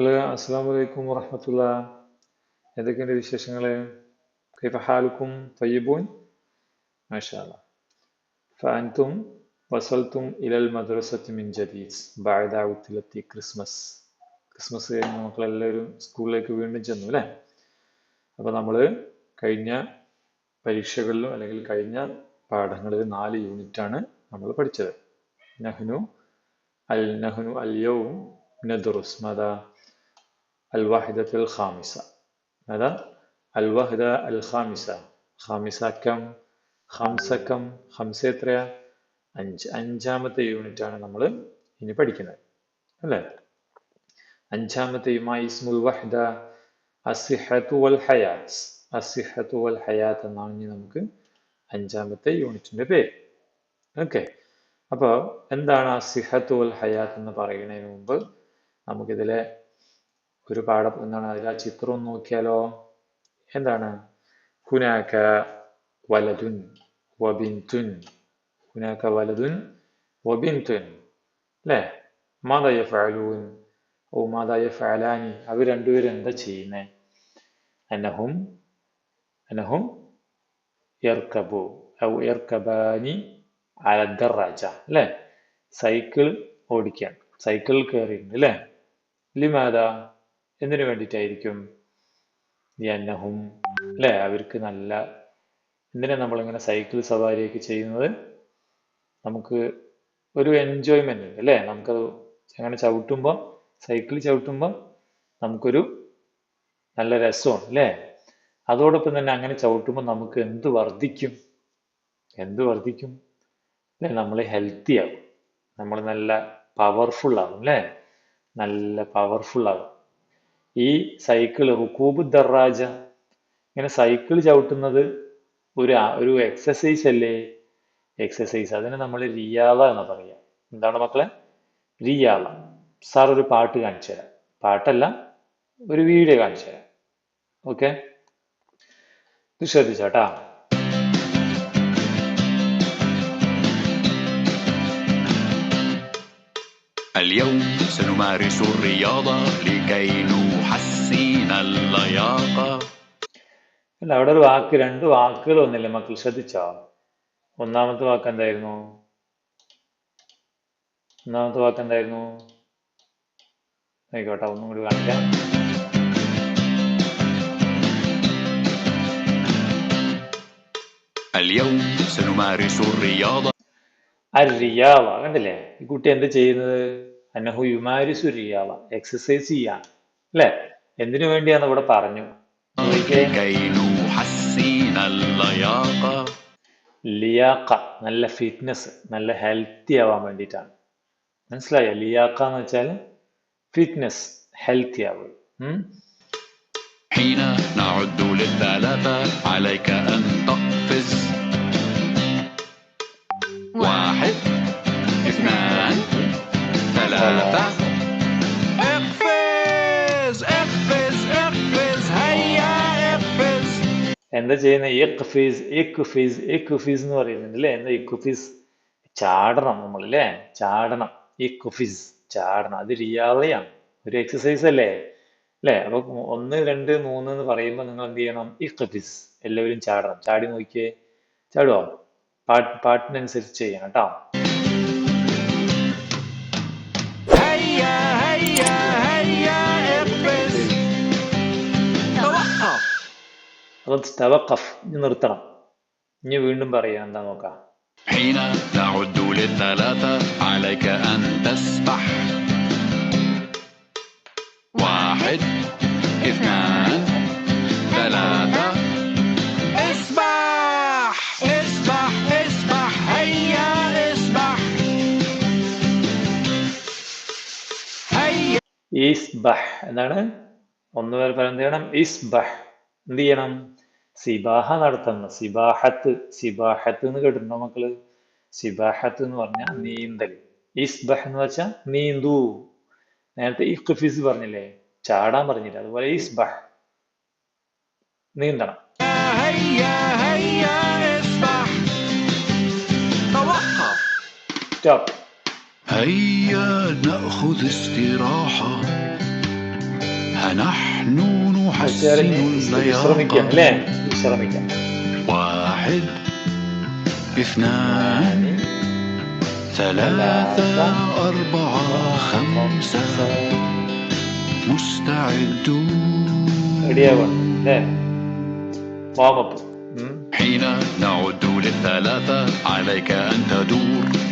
മക്കള് അസ്സാം വലൈക്കും വറഹമത്തുള്ള എന്തൊക്കെയുണ്ട് വിശേഷങ്ങള് കൈഫ ഹാലുക്കും തയ്യബൂൻ മാഷാല്ല فأنتم وصلتم إلى المدرسة من جديد بعد عطلة ക്രിസ്മസ് ക്രിസ്മസ് കഴിഞ്ഞ് മക്കളെല്ലാവരും സ്കൂളിലേക്ക് വീണ്ടും ചെന്നു അല്ലേ അപ്പോൾ നമ്മൾ കഴിഞ്ഞ പരീക്ഷകളിലും അല്ലെങ്കിൽ കഴിഞ്ഞ പാഠങ്ങളിൽ നാല് യൂണിറ്റാണ് നമ്മൾ പഠിച്ചത് നഹ്നു അൽ നഹ്നു അൽ യൗം ندرس ماذا الوحدة الخامسة ماذا الوحدة الخامسة خامسة كم خمسة كم خمسة എത്രയാ അഞ്ച് അഞ്ചാമത്തെ യൂണിറ്റ് ആണ് നമ്മൾ ഇനി പഠിക്കുന്നത് അല്ലേ അഞ്ചാമത്തെ യുമായി ഇസ്മുൽ വഹ്ദ അസിഹത്തു വൽ ഹയാത്ത് അസിഹത്തു വൽ ഹയാത്ത് എന്നാണ് ഇനി നമുക്ക് അഞ്ചാമത്തെ യൂണിറ്റിന്റെ പേര് ഓക്കെ അപ്പോൾ എന്താണ് അസിഹത്തു വൽ ഹയാത്ത് എന്ന് പറയുന്നതിന് മുമ്പ് നമുക്കിതിലെ ഒരു പാഠം എന്താണ് അതിൽ ആ ചിത്രം ഒന്ന് നോക്കിയാലോ? എന്താണ്? ഹുനാക്ക വലതുൻ വബിൻതുൻ. ഹുനാക്ക വലതുൻ വബിൻതുൻ. അല്ലേ? മാതായ ഫാലൂൻ ഓ മാതായ ഫാലാനി അവർ രണ്ടുപേരും എന്താ ചെയ്യുന്നേ? അനഹും അനഹും എർക്കബു ഔ യർക്കബാനി അലദ്ദറാജ അല്ലേ? സൈക്കിൾ ഓടിക്കാൻ. സൈക്കിളിൽ കയറിയിട്ടുണ്ട്. അല്ലേ? ലിമാത എന്തിനു വേണ്ടിയിട്ടായിരിക്കും എന്നഹും അല്ലേ? അവർക്ക് നല്ല എന്തിനാ നമ്മളിങ്ങനെ സൈക്കിൾ സവാരിയൊക്കെ ചെയ്യുന്നത്? നമുക്ക് ഒരു എൻജോയ്മെന്റ് ഉണ്ട് അല്ലേ? നമുക്കത് അങ്ങനെ ചവിട്ടുമ്പോൾ സൈക്കിൾ ചവിട്ടുമ്പോൾ നമുക്കൊരു നല്ല രസമാണ് അല്ലേ? അതോടൊപ്പം തന്നെ അങ്ങനെ ചവിട്ടുമ്പോൾ നമുക്ക് എന്ത് വർദ്ധിക്കും? എന്ത് വർദ്ധിക്കും? അല്ലേ? നമ്മൾ ഹെൽത്തി ആകും നമ്മൾ നല്ല പവർഫുൾ ആകും അല്ലേ? നല്ല പവർഫുൾ ആകും ഈ സൈക്കിൾ റുക്കൂബ് ദറാജ ഇങ്ങനെ സൈക്കിൾ ചവിട്ടുന്നത് ഒരു ഒരു എക്സസൈസ് അല്ലേ എക്സസൈസ് അതിന് നമ്മൾ റിയാള എന്ന് പറയാം എന്താണ് മക്കളെ റിയാള സാർ ഒരു പാട്ട് കാണിച്ചു തരാം പാട്ടല്ല ഒരു വീഡിയോ കാണിച്ചു തരാം ഓക്കെ ഇത് ശ്രദ്ധിച്ചോട്ടാ اليوم سنمارس الرياضة لكي نحسن اللياقة അല്ല അവിടെ ഒരു വാക്ക് രണ്ട് വാക്കുകൾ ഒന്നില്ല മക്കൾ ശ്രദ്ധിച്ചോ? ഒന്നാമത്തെ വാക്ക് എന്തായിരുന്നു? ഒന്നാമത്തെ വാക്ക് എന്തായിരുന്നു? ആയിക്കോട്ടെ ഒന്നും കൂടി കാണിക്കാം. കണ്ടില്ലേ? ഈ കുട്ടി എന്ത് ചെയ്യുന്നത്? അന്നഹു യുമാരിസു റിയാവ എക്സസൈസ് ചെയ്യാം അല്ലേ എന്തിനു വേണ്ടിയാന്ന് ഇവിടെ പറഞ്ഞു നോക്കിക്കേ. لكي نحسن اللياقة ലിയാക്ക നല്ല ഫിറ്റ്നസ് നല്ല ഹെൽത്തി ആവാൻ വേണ്ടിയിട്ടാണ് മനസ്സിലായോ ലിയാക്ക എന്ന് വെച്ചാൽ ഫിറ്റ്നസ് ഹെൽത്തി ആവുക ഉം? حين نعد للثلاثة عليك أن എന്താ ചെയ്യുന്ന? ഇഖ്ഫീസ് ഇഖ്ഫീസ് ഇഖ്ഫീസ് എന്ന് പറയുന്നുണ്ട് അല്ലേ എന്താ ഇഖ്ഫീസ് ചാടണം നമ്മൾ അല്ലേ ചാടണം. ഇഖ്ഫീസ് ചാടണം. അത് റിയാദയാണ് ഒരു എക്സസൈസ് അല്ലേ? അല്ലേ അപ്പോൾ ഒന്ന് രണ്ട് മൂന്ന് എന്ന് പറയുമ്പോൾ നിങ്ങൾ എന്ത് ചെയ്യണം? ഇഖ്ഫീസ് എല്ലാവരും ചാടണം. ചാടി നോക്കിയേ. ചാടുവോ? പാട്ട് പാട്ടിനനുസരിച്ച് ചെയ്യണം കേട്ടോ. അത് തവക്കഫ് ഇനി നിർത്തണം ഇനി വീണ്ടും പറയാം എന്താ നോക്കാം حين نعد للثلاثة عليك أن تسبح واحد اثنان ثلاثة اسبح اسبح اسبح هيا اسبح هيا ഇസ്ബഹ് എന്താണ് ഒന്ന് പേർ പറയാൻ എന്ത് ചെയ്യണം ഇസ്ബഹ് എന്ത് ചെയ്യണം സിബാഹ നടത്തണം സിബാഹത്ത് സിബാഹത്ത് എന്ന് കേട്ടിട്ടുണ്ടോ മക്കള് സിബാഹത്ത് എന്ന് പറഞ്ഞാൽ നീന്തൽ ഇസ്ബഹ് എന്ന് വെച്ചാൽ നീന്തു നേരത്തെ ഇഖ്ഫിസ് പറഞ്ഞില്ലേ ചാടാൻ പറഞ്ഞില്ല അതുപോലെ ഇസ്ബഹ് നീന്തണം هيا هيا اسبح توقف സ്റ്റോപ്പ് هيا نأخذ استراحة ها لا واحد اثنان ثلاثة أربعة خمسة. مستعدون. حين نعد للثلاثة عليك أن تدور.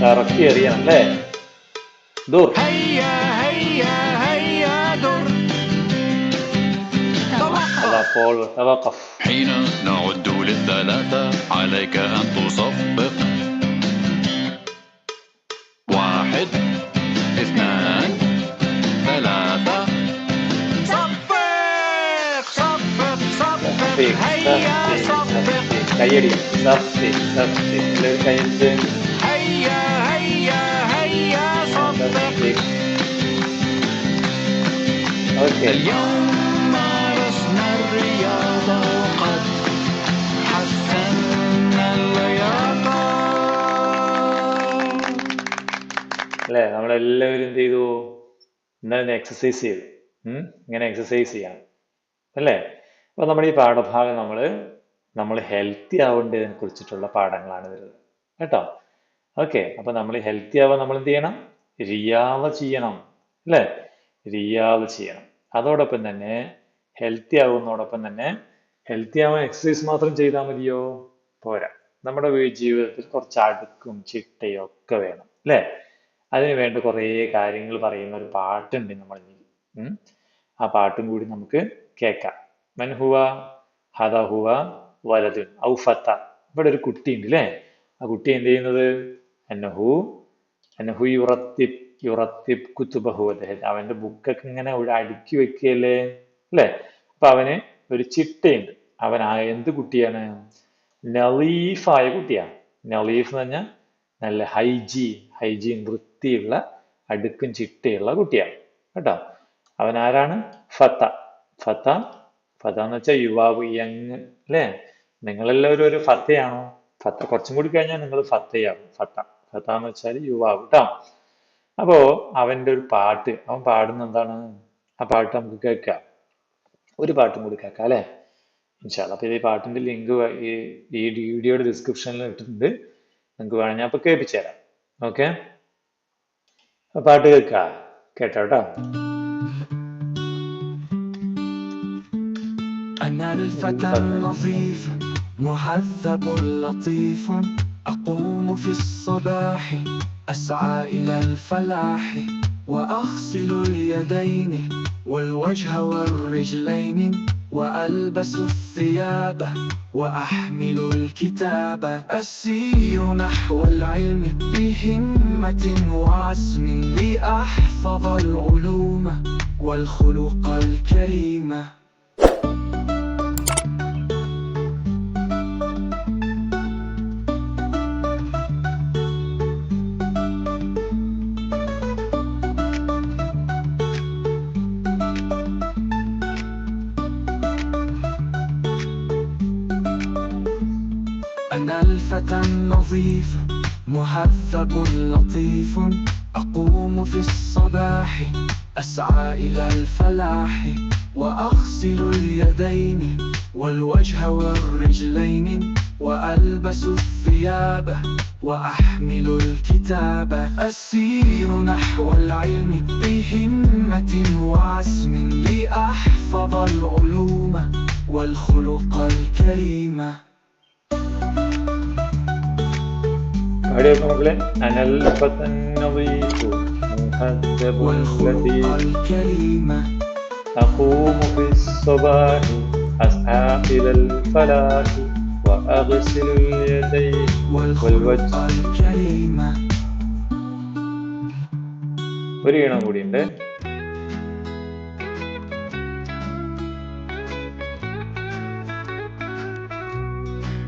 كاركتير يعني لا. دور. هيا هيا هيا دور. فول توقف. حين نعد للثلاثة عليك أن تصفق. واحد اثنان ثلاثة. صفق صفق صفق. هيا صفق. صفق صفق صفق اليوم مارسنا الرياضة وقد حسنا اللياقة അല്ലേ നമ്മളെല്ലാവരും എന്ത് ചെയ്തു ഇന്നലെ എക്സസൈസ് ചെയ്തു ഉം? ഇങ്ങനെ എക്സസൈസ് ചെയ്യണം അല്ലേ അപ്പൊ നമ്മുടെ ഈ പാഠഭാഗം നമ്മൾ നമ്മൾ ഹെൽത്തി ആവേണ്ടതിനെ കുറിച്ചിട്ടുള്ള പാഠങ്ങളാണ് വരുന്നത് കേട്ടോ ഓക്കെ അപ്പൊ നമ്മൾ ഹെൽത്തി ആവാൻ നമ്മൾ എന്ത് ചെയ്യണം റിയാവ ചെയ്യണം അല്ലേ റിയാവ ചെയ്യണം അതോടൊപ്പം തന്നെ ഹെൽത്തി ആവുന്നതോടൊപ്പം തന്നെ ഹെൽത്തി ആവാൻ എക്സസൈസ് മാത്രം ചെയ്താൽ മതിയോ? പോരാ. നമ്മുടെ ജീവിതത്തിൽ കുറച്ച് അടുക്കും ചിട്ടയും ഒക്കെ വേണം അല്ലേ? അതിന് വേണ്ട കുറേ കാര്യങ്ങൾ പറയുന്ന ഒരു പാട്ടുണ്ട് നമ്മൾ. ആ പാട്ടും കൂടി നമുക്ക് കേൾക്കാം. മൻഹുവ ഹദ ഹുവ വലതുൻ ഔ ഇവിടെ ഒരു കുട്ടിയുണ്ട് അല്ലേ? ആ കുട്ടി എന്ത് ചെയ്യുന്നത്? അന്നഹു അന്നഹു യുറത്തിബ് യുറത്തിബ് കുത്തുബഹു അവന്റെ ബുക്കൊക്കെ ഇങ്ങനെ ഇവിടെ അടുക്കി വെക്കുകയല്ലേ അല്ലേ? അപ്പൊ അവന് ഒരു ചിട്ടയുണ്ട്. അവൻ എന്ത് കുട്ടിയാണ്? നളീഫായ കുട്ടിയാണ് നളീഫ് എന്ന് പറഞ്ഞാൽ നല്ല ഹൈജീൻ ഹൈജീൻ വൃത്തിയുള്ള അടുക്കും ചിട്ടയുള്ള കുട്ടിയാണ് കേട്ടോ? അവൻ ആരാണ്? ഫത്ത. ഫത്ത ഫത്ത എന്ന് വെച്ചാൽ യുവാവ് യങ് അല്ലേ? നിങ്ങളെല്ലാവരും ഒരു ഫത്തയാണോ? ഫത്ത കുറച്ചും കൂടി കഴിഞ്ഞാൽ നിങ്ങൾ ഫത്തയാവും. ഫത്ത. ഫത്ത എന്ന് വെച്ചാൽ യുവാവ് കേട്ടോ? അപ്പോ അവന്റെ ഒരു പാട്ട് അവൻ പാടുന്ന എന്താണ് ആ പാട്ട് നമുക്ക് കേൾക്കാം ഒരു പാട്ടും കൂടി കേൾക്കാം അല്ലേ ഇൻഷാല്ല അപ്പൊ ഈ പാട്ടിന്റെ ലിങ്ക് ഈ ഈ വീഡിയോയുടെ ഡിസ്ക്രിപ്ഷനിൽ ഇട്ടിട്ടുണ്ട് നിങ്ങൾക്ക് വേണം ഞാൻ അപ്പൊ കേൾപ്പിച്ചു തരാം ഓക്കെ പാട്ട് കേൾക്കാം കേട്ടോ കേട്ടോ أنا الفتى النظيف مهذب لطيف أقوم في الصباح أسعى إلى الفلاح وأغسل اليدين والوجه والرجلين وألبس الثياب وأحمل الكتاب. أسير نحو العلم بهمة وعزم لأحفظ العلوم والخلق الكريم. الفتى النظيف مهذب لطيف. أقوم في الصباح أسعى إلى الفلاح. وأغسل اليدين والوجه والرجلين. وألبس الثياب وأحمل الكتاب. أسير نحو العلم بهمة وعزم لأحفظ العلوم والخلق الكريم. പാടി വെക്കാം മക്കളെ അനൽ ഫതൻ നദീഫു മുഹദ്ദബുൽ والخلق ലതീഫ് الكريم أقوم في الصباح أسعى إلى الفلاح وأغسل اليدين والخلق والوجه. الكريم ഒരു ഈണം കൂടിയുണ്ട്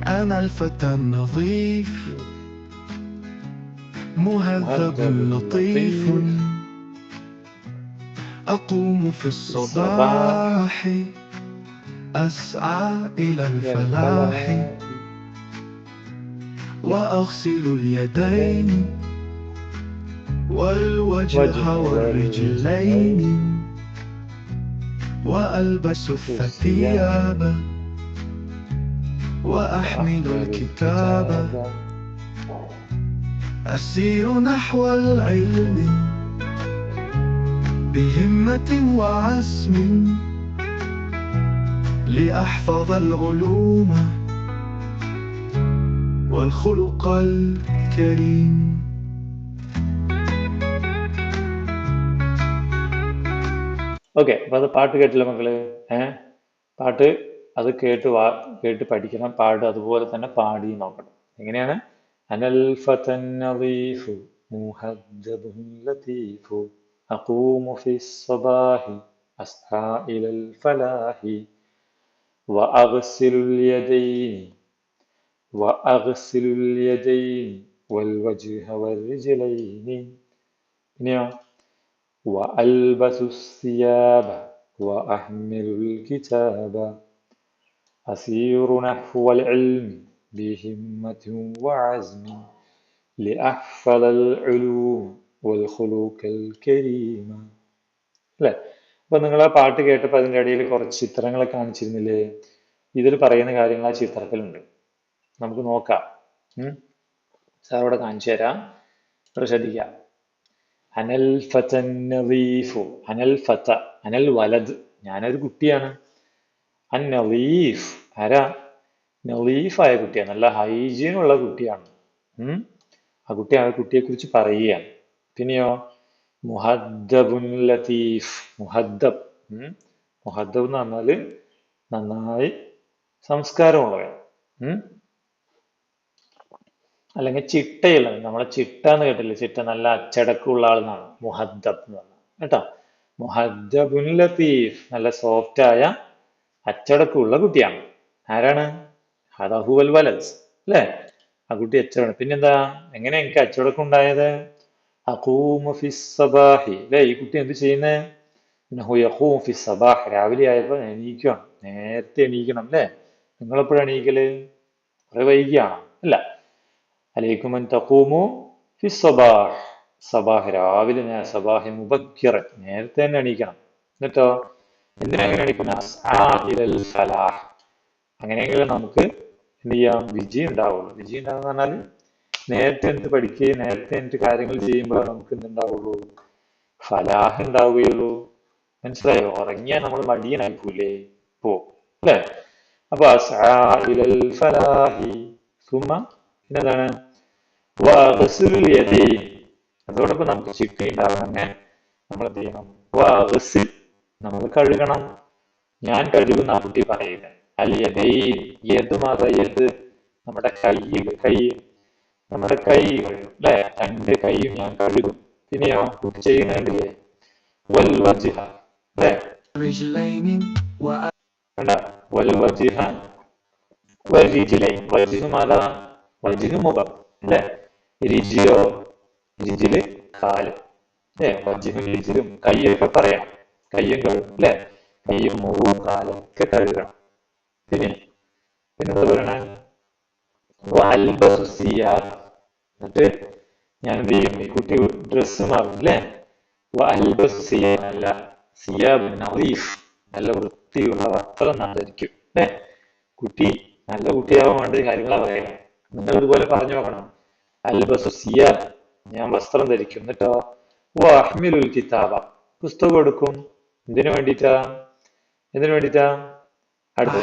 أنا الفتى النظيف مهذب لطيف. أقوم في الصباح أسعى إلى الفلاح وأغسل اليدين والوجه وجه والرجلين وألبس الثياب وأحمل الكتاب أسير نحو العلم بهمة وعزم لأحفظ العلوم والخلق الكريم ഓക്കെ അപ്പൊ അത് പാട്ട് കേട്ടില്ല മക്കള് ഏ പാട്ട് അത് കേട്ട് വാ കേട്ട് പഠിക്കണം പാട് അതുപോലെ തന്നെ പാടി നോക്കണം എങ്ങനെയാണ് أنا الفتى النظيف مهذب لطيف. أقوم في الصباح أسعى إلى الفلاح. وأغسل اليدين وأغسل اليدين والوجه والرجلين. نعم. وألبس الثياب وأحمل الكتاب. أسير نحو العلم. بهمة وعزم لأحفظ العلوم والخلق الكريم അല്ലേ അപ്പൊ നിങ്ങൾ ആ പാട്ട് കേട്ടപ്പോൾ അതിൻ്റെ ഇടയിൽ കുറച്ച് ചിത്രങ്ങളെ കാണിച്ചിരുന്നില്ലേ ഇതിൽ പറയുന്ന കാര്യങ്ങൾ ആ ചിത്രത്തിലുണ്ട് നമുക്ക് നോക്കാം ഉം. സാർ ഇവിടെ കാണിച്ചു തരാം ഇവിടെ ശ്രദ്ധിക്കാം അനൽ ഫതൻ നദീഫു അനൽ ഫത അനൽ വലത് ഞാനൊരു കുട്ടിയാണ് അൻ നദീഫ് ആരാ നദീഫായ കുട്ടിയാണ്. നല്ല ഹൈജീൻ ഉള്ള കുട്ടിയാണ്. ആ കുട്ടി ആ കുട്ടിയെ കുറിച്ച് പറയുകയാണ്. പിന്നെയോ മുഹദ്ദബുൻ ലത്തീഫ് മുഹദ്ദബ്. മുഹദ്ദബ് എന്ന് പറഞ്ഞാൽ നന്നായി സംസ്കാരമുള്ളവൻ. അല്ലെങ്കിൽ ചിട്ടയുള്ളത് നമ്മളെ ചിട്ട എന്ന് കേട്ടില്ലേ ചിട്ട നല്ല അച്ചടക്കമുള്ള ആളെന്നാണ്. മുഹദ്ദബ് എന്ന് പറഞ്ഞാൽ കേട്ടോ? മുഹദ്ദബുൻ ലത്തീഫ് നല്ല സോഫ്റ്റ് ആയ അച്ചടക്കമുള്ള കുട്ടിയാണ്. ആരാണ്? ഹദഹുവൽ വലത് അല്ലേ? ആ കുട്ടി അച്ചടക്കം പിന്നെന്താ? എങ്ങനെ എനിക്ക് അച്ചടക്കം ഉണ്ടായത്? അല്ലേ ഈ കുട്ടി എന്ത് ചെയ്യുന്നേ? ഇന്നഹു യഖൂമു ഫി സബാഹ്. രാവിലെ ആയപ്പോൾ എണീക്കണം നേരത്തെ എണീക്കണം അല്ലേ? നിങ്ങളെപ്പോഴാണ് എണീക്കൽ? കുറെ വൈകിയാണ്? അല്ല. അലൈക്കും തക്കൂമു തഖൂമു ഫി സബാഹ്. രാവിലെ നേ സബാഹി നേരത്തെ തന്നെ എണീക്കണം. എന്നിട്ടോ? എന്തിനാ അങ്ങനെ എണീക്കുന്നത് അങ്ങനെയെങ്കിലും നമുക്ക് എന്ത് ചെയ്യാം? വിജയം ഉണ്ടാവുള്ളൂ. വിജയം ഉണ്ടാവുക പറഞ്ഞാൽ നേരത്തെ എന്ത് പഠിക്കുകയും നേരത്തെ എന്ത് കാര്യങ്ങൾ ചെയ്യുമ്പോൾ നമുക്ക് എന്തുണ്ടാവുള്ളൂ ഫലാഹ് ഉണ്ടാവുകയുള്ളൂ. മനസ്സിലായോ? ഉറങ്ങിയാൽ നമ്മൾ മടിയനായിക്കൂലേ പോ. അല്ലേ? അപ്പൊ ഫലാഹി. സുമ. അതോടൊപ്പം നമുക്ക് ചിട്ട ഉണ്ടാവണം അങ്ങനെ നമ്മൾ എന്ത് ചെയ്യണം? നമ്മൾ കഴുകണം. ഞാൻ കഴുകുന്ന കുട്ടി പറയുന്നത്. അല്യതയിൽ ഏതുമറയരുത് നമ്മുടെ കയ്യിൽ കൈ നമ്മുടെ കൈകൾ അല്ലെ? രണ്ട് കൈയും ഞാൻ കഴുകും. പിന്നെയോ ചെയ്യുന്നില്ലേ മുഖം അല്ലെ? കാൽ അല്ലേ? വജിനും രുചിലും കൈയൊക്കെ പറയാം. കയ്യും കഴുകും അല്ലെ? കയ്യും മുഖവും കാലും ഒക്കെ കഴുകണം. പിന്നെന്താ സിയാബ് എന്നിട്ട് ഞാൻ എന്ത് ചെയ്യും ഈ കുട്ടി ഡ്രസ്സ് മാറും അല്ലേ വൽബസു സിയാബ് അല്ല സിയാബ് നവീഫ് നല്ല വൃത്തിയുള്ള വസ്ത്രം നന്നായിരിക്കും അല്ലേ കുട്ടി നല്ല കുട്ടിയാവാൻ വേണ്ട കാര്യങ്ങളാ പറയുന്നത് നിങ്ങൾ ഇതുപോലെ പറഞ്ഞു നോക്കണം അൽബസു സിയാബ് ഞാൻ വസ്ത്രം ധരിക്കും എന്നിട്ടോ വഹ്മിലുൽ കിതാബ പുസ്തകം എടുക്കും എന്തിനു വേണ്ടിയിട്ടാ എന്തിനു വേണ്ടിയിട്ടാ അടുത്ത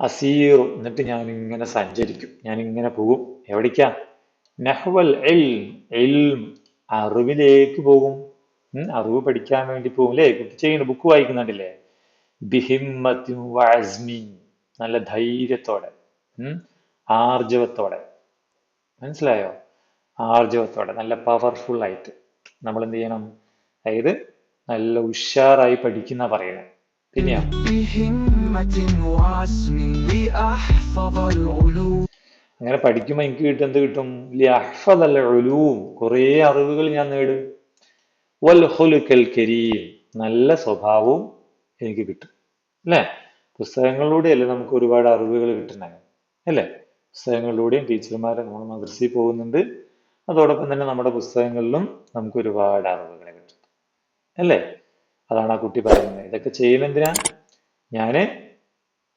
അസീറു എന്നിട്ട് ഞാൻ ഇങ്ങനെ സഞ്ചരിക്കും. ഞാൻ ഇങ്ങനെ പോകും. എവിടേക്കാ? നഹ്വൽ അറിവിലേക്ക് പോകും. അറിവ് പഠിക്കാൻ വേണ്ടി പോകും അല്ലേ കുട്ടി ചെയ്യുന്ന ബുക്ക് വായിക്കുന്നുണ്ടല്ലേ? ബിഹിമ്മത്തും നല്ല ധൈര്യത്തോടെ. ആർജവത്തോടെ. മനസ്സിലായോ? ആർജവത്തോടെ. നല്ല പവർഫുൾ ആയിട്ട്. നമ്മൾ എന്ത് ചെയ്യണം? അതായത് നല്ല ഉഷാറായി പഠിക്കുന്ന പറയുക. പിന്നെയാ? അങ്ങനെ പഠിക്കുമ്പോ എനിക്ക് കിട്ടും എന്ത് കിട്ടും? അല്ല കുറേ അറിവുകൾ ഞാൻ നേടും. വൽ കരീം. നല്ല സ്വഭാവവും എനിക്ക് കിട്ടും. അല്ലേ? പുസ്തകങ്ങളിലൂടെയല്ലേ നമുക്ക് ഒരുപാട് അറിവുകൾ കിട്ടണേ അല്ലേ? പുസ്തകങ്ങളിലൂടെയും ടീച്ചർമാരെ നമ്മൾ മദ്രസയിൽ പോകുന്നുണ്ട്. അതോടൊപ്പം തന്നെ നമ്മുടെ പുസ്തകങ്ങളിലും നമുക്ക് ഒരുപാട് അറിവുകൾ കിട്ടും. അല്ലേ? അതാണ് ആ കുട്ടി പറയുന്നത്. ഇതൊക്കെ ചെയ്യുന്നതിനാ ഞാൻ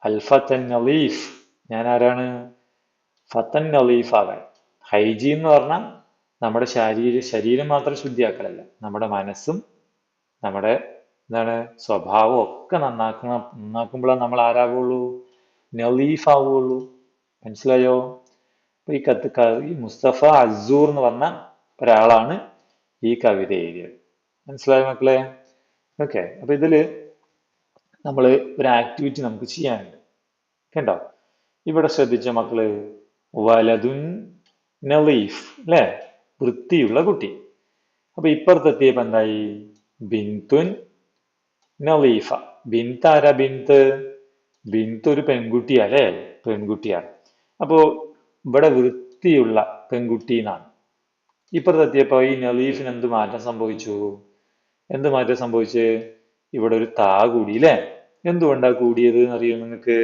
അൽഫത്തൻ നലീഫ് ഞാൻ ആരാണ്? ഫത്തൻ നലീഫ് ആകാൻ ഹൈജി എന്ന് പറഞ്ഞാൽ നമ്മുടെ ശരീര ശരീരം മാത്രം ശുദ്ധിയാക്കലല്ല. നമ്മുടെ മനസ്സും നമ്മുടെ എന്താണ് സ്വഭാവം ഒക്കെ നന്നാക്കണം നന്നാക്കുമ്പോഴാണ് നമ്മൾ ആരാകുള്ളൂ നലീഫ് ആവുകയുള്ളൂ മനസ്സിലായോ? അപ്പൊ ഈ കത്ത് കവി മുസ്തഫ അസൂർ എന്ന് പറഞ്ഞ ഒരാളാണ് ഈ കവിത എഴുതിയത് മനസ്സിലായോ മക്കളെ? ഓക്കെ അപ്പൊ ഇതിൽ നമ്മൾ ഒരു ആക്ടിവിറ്റി നമുക്ക് ചെയ്യാനുണ്ട്. കണ്ടോ? ഇവിടെ ശ്രദ്ധിച്ച മക്കൾ? വലതുൻ നലീഫ് അല്ലേ? വൃത്തിയുള്ള കുട്ടി. അപ്പൊ ഇപ്പുറത്തെത്തിയപ്പോ എന്തായി? ബിന്തുൻ നലീഫ. ബിന്ത് ആരാ ബിന്ത്? ബിന്ത് ഒരു പെൺകുട്ടിയാ അല്ലേ? പെൺകുട്ടിയാണ്. അപ്പോ ഇവിടെ വൃത്തിയുള്ള പെൺകുട്ടി എന്നാണ്. ഇപ്പുറത്തെത്തിയപ്പോ ഈ നലീഫിന് എന്ത് മാറ്റം സംഭവിച്ചു? എന്ത് മാറ്റം സംഭവിച്ച്? ഇവിടെ ഒരു താ കൂടി അല്ലേ എന്തുകൊണ്ടാ കൂടിയത് എന്നറിയോ നിങ്ങൾക്ക്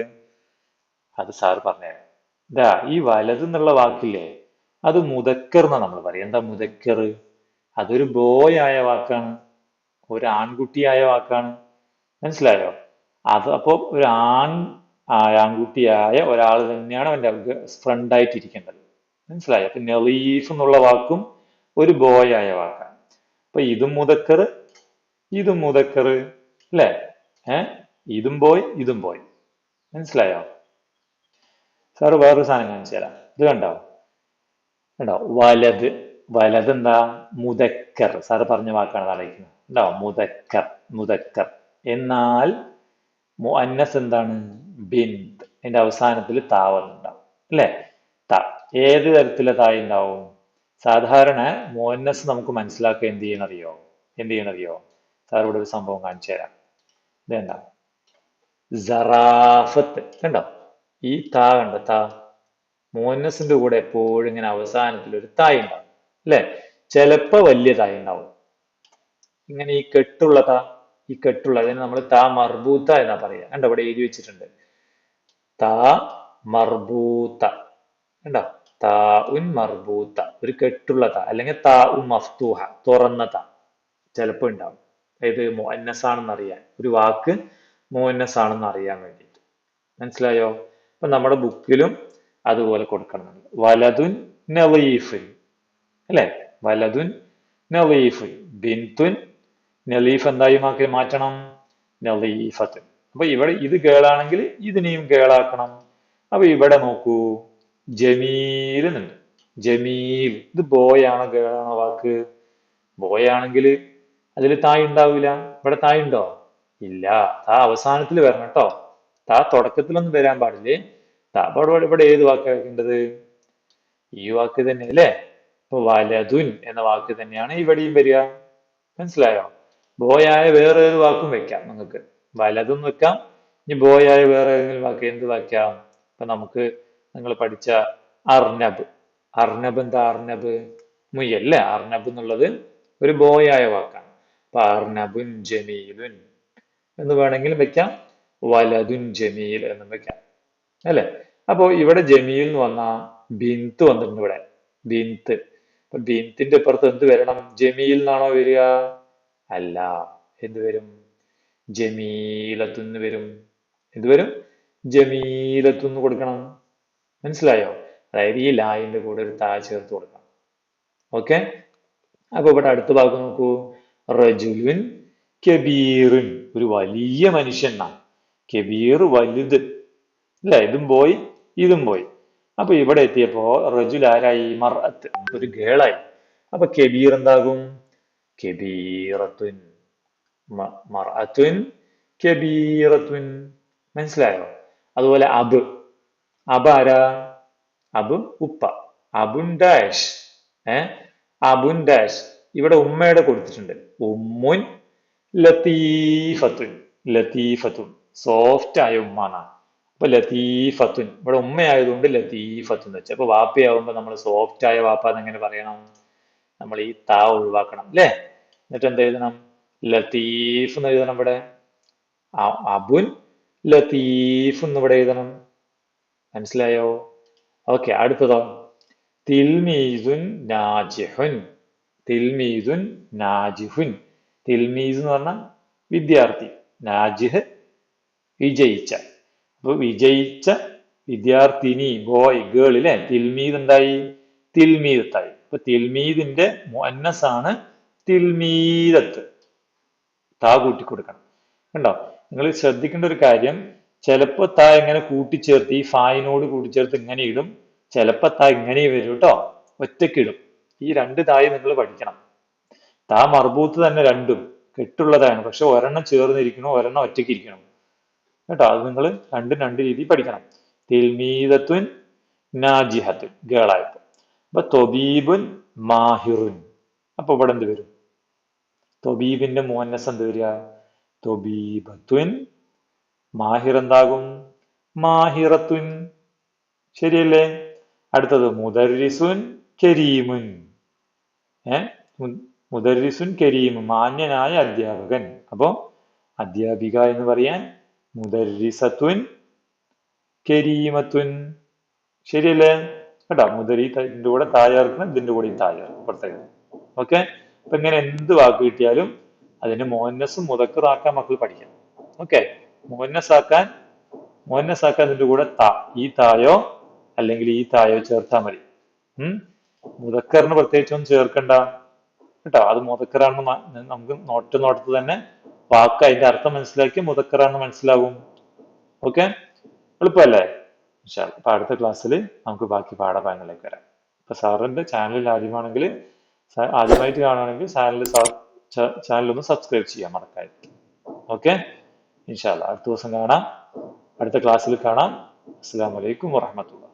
അത് സാർ പറഞ്ഞു. ഇതാ ഈ വലത് എന്നുള്ള വാക്കില്ലേ അത് മുതക്കർ എന്നാ നമ്മൾ പറയും. എന്താ മുതക്കർ അതൊരു ബോയ് ആയ വാക്കാണ്. ഒരു ആൺകുട്ടിയായ വാക്കാണ്. മനസ്സിലായോ? അത് അപ്പോൾ ഒരു ആൺ ആൺകുട്ടിയായ ഒരാൾ തന്നെയാണ് അവന്റെ ഫ്രണ്ട് ആയിട്ട് ഇരിക്കേണ്ടത് മനസ്സിലായോ? അപ്പൊ നെലീഫ് എന്നുള്ള വാക്കും ഒരു ബോയ് ആയ വാക്കാണ്. അപ്പൊ ഇതും മുതക്കർ ഇതും മുതക്കർ അല്ലേ ഏ? ഇതും പോയി ഇതും പോയി. മനസ്സിലായോ? സാറ് വേറൊരു സാധനം കാണിച്ചു തരാം. ഇത് കണ്ടോ? കണ്ടോ? വലത് വലത് എന്താ മുതക്കർ. സാറ് പറഞ്ഞ വാക്കാണ് അറിയിക്കുന്നത് കണ്ടോ? മുതക്കർ മുതക്കർ. എന്നാൽ മുഅന്നസ് എന്താണ്? ബിന്ദ്. അതിന്റെ അവസാനത്തിൽ താവുന്നുണ്ടാവും അല്ലേ ത. ഏത് തരത്തിലെ തായി ഉണ്ടാവും? സാധാരണ മുഅന്നസ് നമുക്ക് മനസ്സിലാക്കുക എന്ത് ചെയ്യണം അറിയോ എന്ത് ചെയ്യണം അറിയോ സാർ ഒരു സംഭവം കാണിച്ചു തരാം. ഇതെന്താ? സറാഫത്ത് കണ്ടോ? ഈ താ കണ്ടോ? താ. മോനസിന്റെ കൂടെ എപ്പോഴും ഇങ്ങനെ അവസാനത്തിൽ ഒരു തായ് ഉണ്ടാവും. അല്ലെ? ചിലപ്പോ വലിയ തായ് ഉണ്ടാവും. ഇങ്ങനെ ഈ കെട്ടുള്ള താ ഈ കെട്ടുള്ള അതിന് നമ്മൾ താ മർബൂത്ത എന്നാ പറയാ. കണ്ടോ? ഇവിടെ എഴുതി വെച്ചിട്ടുണ്ട്. താ മർബൂത്ത. കണ്ടോ? താ ഉൻ മർബൂത്ത. ഒരു കെട്ടുള്ള താ. അല്ലെങ്കിൽ താ ഉൻ മഫ്തൂഹ. തുറന്ന താ. ചിലപ്പോ ഉണ്ടാവും. ഇത് മുഅന്നസ് ആണെന്ന് അറിയാൻ ഒരു വാക്ക് മുഅന്നസ് ആണെന്ന് അറിയാൻ വേണ്ടിയിട്ട്. മനസ്സിലായോ? അപ്പൊ നമ്മുടെ ബുക്കിലും അതുപോലെ കൊടുക്കണം വലതുൻ നലീഫുൻ. അല്ലെ? വലതുൻ നലീഫുൻ. ബിന്തുൻ നലീഫ് എന്തായി മാക്കി മാറ്റണം? നലീഫത്തുൻ. അപ്പൊ ഇവിടെ ഇത് ഗേളാണെങ്കിൽ ഇതിനെയും ഗേളാക്കണം അപ്പൊ ഇവിടെ നോക്കൂ. ജമീൽ എന്നുണ്ട് ജമീൽ. ഇത് ബോയ് ആണോ വാക്ക്? ബോയ് ആണെങ്കിൽ അതിൽ തായ് ഉണ്ടാവില്ല ഇവിടെ തായ് ഉണ്ടോ? ഇല്ല. താ അവസാനത്തിൽ വരണം കേട്ടോ. താ തുടക്കത്തിലൊന്നും വരാൻ പാടില്ലേ? താ അപ്പൊ ഇവിടെ ഏത് വാക്കാ വെക്കേണ്ടത്? ഈ വാക്ക് തന്നെ അല്ലേ? ഇപ്പൊ വലതുൻ എന്ന വാക്ക് തന്നെയാണ് ഇവിടെയും വരിക. മനസ്സിലായോ? ബോയായ വേറെ ഏത് വാക്കും വെക്കാം നിങ്ങൾക്ക് വലതും വെക്കാം. ഇനി ബോയായ വേറെ ഏതെങ്കിലും വാക്ക് എന്ത് വാക്കാം ഇപ്പൊ നമുക്ക് നിങ്ങൾ പഠിച്ച അർണബ് അർണബ് എന്താ അർണബ് മുയല്ലേ അർണബ് എന്നുള്ളത് ഒരു ബോയായ വാക്കാണ്. അപ്പൊ അർനബുൻ ജമീലുൻ എന്ന് വേണമെങ്കിലും വെക്കാം. വലതുൻ ജമീൽ എന്നും വെക്കാം. അല്ലെ? അപ്പോ ഇവിടെ ജമീൽ എന്ന് വന്ന ബിന്ത് വന്നിട്ടുണ്ട് ഇവിടെ. ബിന്ത്. ബിന്തിന്റെ അപ്പുറത്ത് എന്ത് വരണം? ജമീൽ എന്നാണോ വരിക? അല്ല. എന്ത് വരും? ജമീലത്തുന്ന് വരും. എന്ത് വരും? ജമീലത്തുന്ന് കൊടുക്കണം. മനസ്സിലായോ? അതായത് ഈ ലായിന്റെ കൂടെ ഒരു താ ചേർത്ത് കൊടുക്കണം. ഓക്കെ? അപ്പൊ ഇവിടെ അടുത്ത ഭാഗം നോക്കൂ. റജുലുൻ കബീറുൻ. ഒരു വലിയ മനുഷ്യൻ എന്നാണ് കബീർ വലുത്. അല്ല? ഇതും പോയി ഇതും പോയി. അപ്പൊ ഇവിടെ എത്തിയപ്പോ റജുൽ ആരായി? മർഅത്ത്. ഒരു ഗേളായി. അപ്പൊ കബീർ എന്താകും? കബീറത്തുൻ. മർഅത്തുൻ കബീറത്തുൻ. മനസ്സിലായോ? അതുപോലെ അബ്. അബ് ആരാ? അബ് ഉപ്പ. അബുൻ ഡാഷ്. ഏ? അബുൻ ഡാഷ്. ഇവിടെ ഉമ്മയുടെ കൊടുത്തിട്ടുണ്ട്. ഉമ്മുൻ ലത്തീഫത്തുൻ ലത്തീഫത്തുൻ. സോഫ്റ്റ് ആയ ഉമ്മ എന്നാണ് അപ്പൊ ലത്തീഫത്തുൻ. ഇവിടെ ഉമ്മയായതുകൊണ്ട് ലത്തീഫത്തുൻ എന്ന് വെച്ചു. അപ്പൊ വാപ്പയാവുമ്പോ നമ്മൾ സോഫ്റ്റ് ആയ വാപ്പ എന്നെങ്ങനെ പറയണം. നമ്മൾ ഈ താ ഒഴിവാക്കണം അല്ലേ? എന്നിട്ട് എന്ത് എഴുതണം? ലത്തീഫ് എന്ന് എഴുതണം ഇവിടെ. അബുൻ ലത്തീഫ് എന്ന് ഇവിടെ എഴുതണം. മനസ്സിലായോ? ഓക്കെ അടുത്തതോ. തിൽമീസുൻ നാജിഹുൻ. തിൽമീസുൻ നാജിഹുൻ. തിൽമീസ് എന്ന് പറഞ്ഞാൽ വിദ്യാർത്ഥി. നാജിഹ് വിജയിച്ച. അപ്പോൾ വിജയിച്ച വിദ്യാർത്ഥിനി ബോയ് ഗേൾ അല്ലെ? തിൽമീദ് എന്തായി? തിൽമീദത്തായി. അപ്പൊ തിൽമീദിന്റെ മൊന്നസാണ് തിൽമീദത്ത്. താ കൂട്ടി കൊടുക്കണം കണ്ടോ? നിങ്ങൾ ശ്രദ്ധിക്കേണ്ട ഒരു കാര്യം ചിലപ്പോ താ ഇങ്ങനെ കൂട്ടിച്ചേർത്ത് ഈ ഫായിനോട് കൂട്ടിച്ചേർത്ത് ഇങ്ങനെ ഇടും ചിലപ്പോ താ ഇങ്ങനെ വരും കേട്ടോ ഒറ്റയ്ക്ക് ഇടും. ഈ രണ്ട് തായി നിങ്ങൾ പഠിക്കണം. താ മർബൂത്ത് തന്നെ രണ്ടും കെട്ടുള്ളതാണ്. പക്ഷെ ഒരെണ്ണം ചേർന്നിരിക്കണം ഒരെണ്ണം ഒറ്റയ്ക്ക് ഇരിക്കണം. കേട്ടോ? അത് നിങ്ങൾ രണ്ടും രണ്ട് രീതി പഠിക്കണം. തിൽമീതത്വൻ നാജിഹത്തുൻ ഗേളായപ്പോ. അപ്പൊ തൊബീബുൻ മാഹിറുൻ. അപ്പൊ ഇവിടെ എന്ത് വരും? തൊബീബിന്റെ മോന്നസ് എന്ത് വരിക? തൊബീബത്വൻ മാഹിർ എന്താകും? മാഹിറത്തുൻ. ശരിയല്ലേ? അടുത്തത് മുദരിസുൻ കരീമുൻ. ഏ? മു- മുദരിസുൻ കരീമുൻ മാന്യനായ അധ്യാപകൻ. അപ്പോ അധ്യാപിക എന്ന് പറയാൻ മുദരിസത്വൻ കരീമത്വൻ ശരിയല്ലേ? കേട്ടോ? മുദരി ഇതിന്റെ കൂടെ തായാർക്കണം ഇതിന്റെ കൂടെ തായാർക്കും പ്രത്യേകത ഓക്കെ? അപ്പൊ ഇങ്ങനെ എന്ത് വാക്ക് കിട്ടിയാലും അതിന് മോന്നസും മുതക്കറാക്കാൻ മക്കൾ പഠിക്കണം. ഓക്കെ? മോന്നസാക്കാൻ മോന്നസാക്കാൻ ഇതിന്റെ കൂടെ താ. ഈ തായോ അല്ലെങ്കിൽ ഈ തായോ ചേർത്താൽ മതി. ഉം? മുതക്കറിന് പ്രത്യേകിച്ചൊന്നും ചേർക്കണ്ട. കേട്ടോ? അത് മുതക്കറാണെന്ന് നമുക്ക് നോട്ട് നോട്ടത്ത് തന്നെ വാക്ക് അതിന്റെ അർത്ഥം മനസ്സിലാക്കി മുതക്കറാണെന്ന് മനസ്സിലാവും. ഓക്കെ? എളുപ്പമല്ലേ? അപ്പൊ അടുത്ത ക്ലാസ്സിൽ നമുക്ക് ബാക്കി പാഠഭാഗങ്ങളിലേക്ക് വരാം. ഇപ്പൊ സാറിന്റെ ചാനലിൽ ആദ്യമാണെങ്കിൽ ആദ്യമായിട്ട് കാണുകയാണെങ്കിൽ ചാനൽ ചാനൽ ഒന്ന് സബ്സ്ക്രൈബ് ചെയ്യാൻ മറക്കാതെ ഓക്കെ? ഇൻഷാല്ല അടുത്ത ദിവസം കാണാം. അടുത്ത ക്ലാസ്സിൽ കാണാം. അസ്സാം വലൈക്കും വാഹമത്തുള്ള